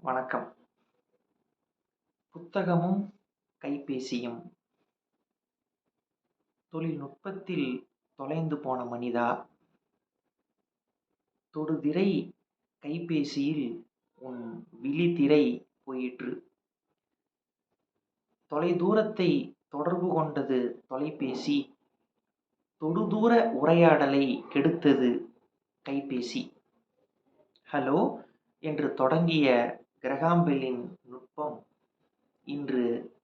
வணக்கம். புத்தகமும் கைபேசியும். தொழில்நுட்பத்தில் தொலைந்து போன மனிதா தொடுதிரை கைபேசியில் உன் விழித்திரை போயிற்று. தொலைதூரத்தை தொடர்பு கொண்டது தொலைபேசி தொடுதூர உரையாடலை கெடுத்தது கைபேசி. ஹலோ என்று தொடங்கிய கிரகாம்பெல்லின் நுட்பம் இன்று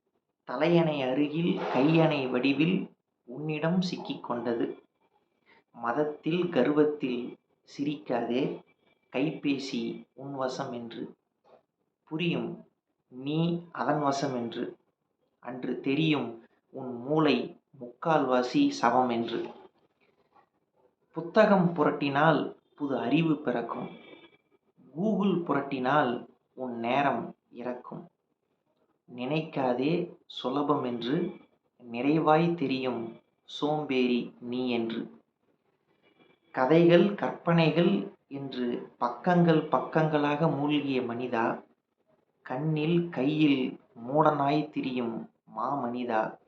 தலையணை அருகில் கையணை வடிவில் உன்னிடம் சிக்கிக் கொண்டது மதத்தில் கர்வத்தில் சிரிக்காதே கைபேசி உன் வசம் என்று. புரியும் நீ அதன் வசம் என்று. அன்று தெரியும் உன் மூளை முக்கால்வாசி சவம் என்று. புத்தகம் புரட்டினால் புது அறிவு பிறக்கும். கூகுள் புரட்டினால் உன் நேரம் இறக்கும். நினைக்காதே சுலபம் என்று நிறைவாய் தெரியும் சோம்பேறி நீ என்று. கதைகள் கற்பனைகள் என்று பக்கங்கள் பக்கங்களாக மூழ்கிய மனிதா கண்ணில் கையில் மூடனாய் திரியும் மாமனிதா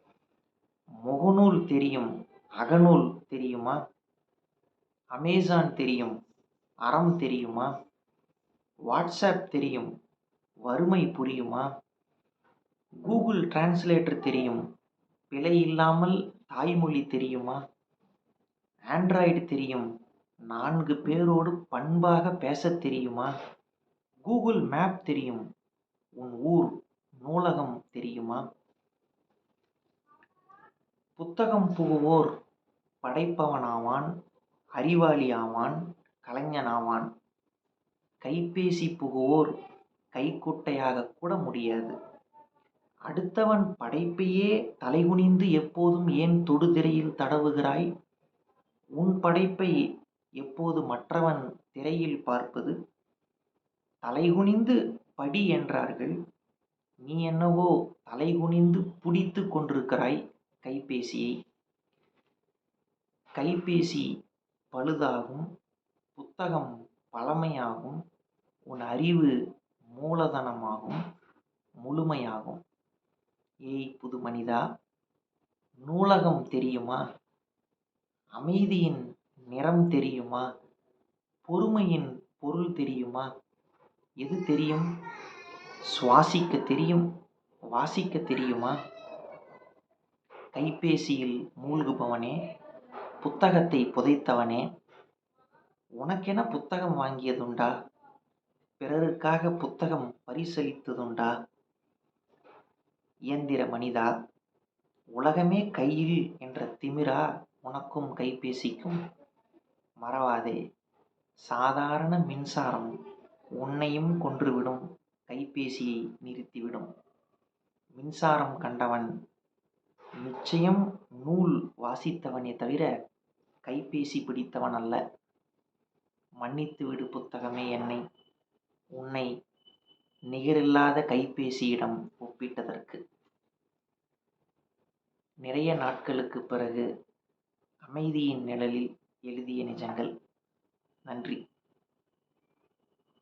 முகநூல் தெரியும் அகநூல் தெரியுமா? அமேசான் தெரியும் அறம் தெரியுமா? வாட்ஸ்அப் தெரியும். வறுமை புரியுமா? கூகுள் டிரான்ஸ்லேட்டர் தெரியும். பிழை இல்லாமல் தாய்மொழி தெரியுமா? ஆண்ட்ராய்டு தெரியும். நான்கு பேரோடு பண்பாக பேசத் தெரியுமா? கூகுள் மேப் தெரியும். உன் ஊர் நூலகம் தெரியுமா? புத்தகம் புகுவோர் படைப்பவனாவான் அறிவாளி ஆவான் கலைஞனாவான். கைபேசி புகுவோர் கைக்குட்டையாக கூட முடியாது. அடுத்தவன் படைப்பையே தலைகுனிந்து எப்போதும் ஏன் தொடுதிரையில் தடவுகிறாய்? உன் படைப்பை எப்போது மற்றவன் திரையில் பார்ப்பது? தலைகுனிந்து படி என்றார்கள். நீ என்னவோ தலைகுனிந்து பிடித்து கொண்டிருக்கிறாய் கைபேசியை. கைபேசி பழுதாகும் புத்தகம் பழமையாகும் உன் அறிவு மூலதனமாகும் முழுமையாகும். ஏய் புது மனிதா நூலகம் தெரியுமா? அமைதியின் நிறம் தெரியுமா? பொறுமையின் பொருள் தெரியுமா? எது தெரியும்? சுவாசிக்க தெரியும் வாசிக்க தெரியுமா? கைபேசியில் மூழ்குபவனே புத்தகத்தை புதைத்தவனே உனக்கென புத்தகம் வாங்கியதுண்டா? பிறருக்காக புத்தகம் பரிசளித்ததுண்டா? இயந்திர மனிதா உலகமே கையில் என்ற திமிரா உனக்கும் கைபேசிக்கும்? மறவாதே சாதாரண மின்சாரம் உன்னையும் கொன்றுவிடும் கைபேசியை நிறுத்திவிடும். மின்சாரம் கண்டவன் நிச்சயம் நூல் வாசித்தவனே தவிர கைபேசி பிடித்தவன் அல்ல மன்னித்துவிடு புத்தகமே என்னை. உன்னை நிகரில்லாத கைபேசியிடம் ஒப்பிட்டதற்கு. நிறைய நாட்களுக்குப் பிறகு அமைதியின் நிழலில் எழுதிய நிஜங்கள். நன்றி.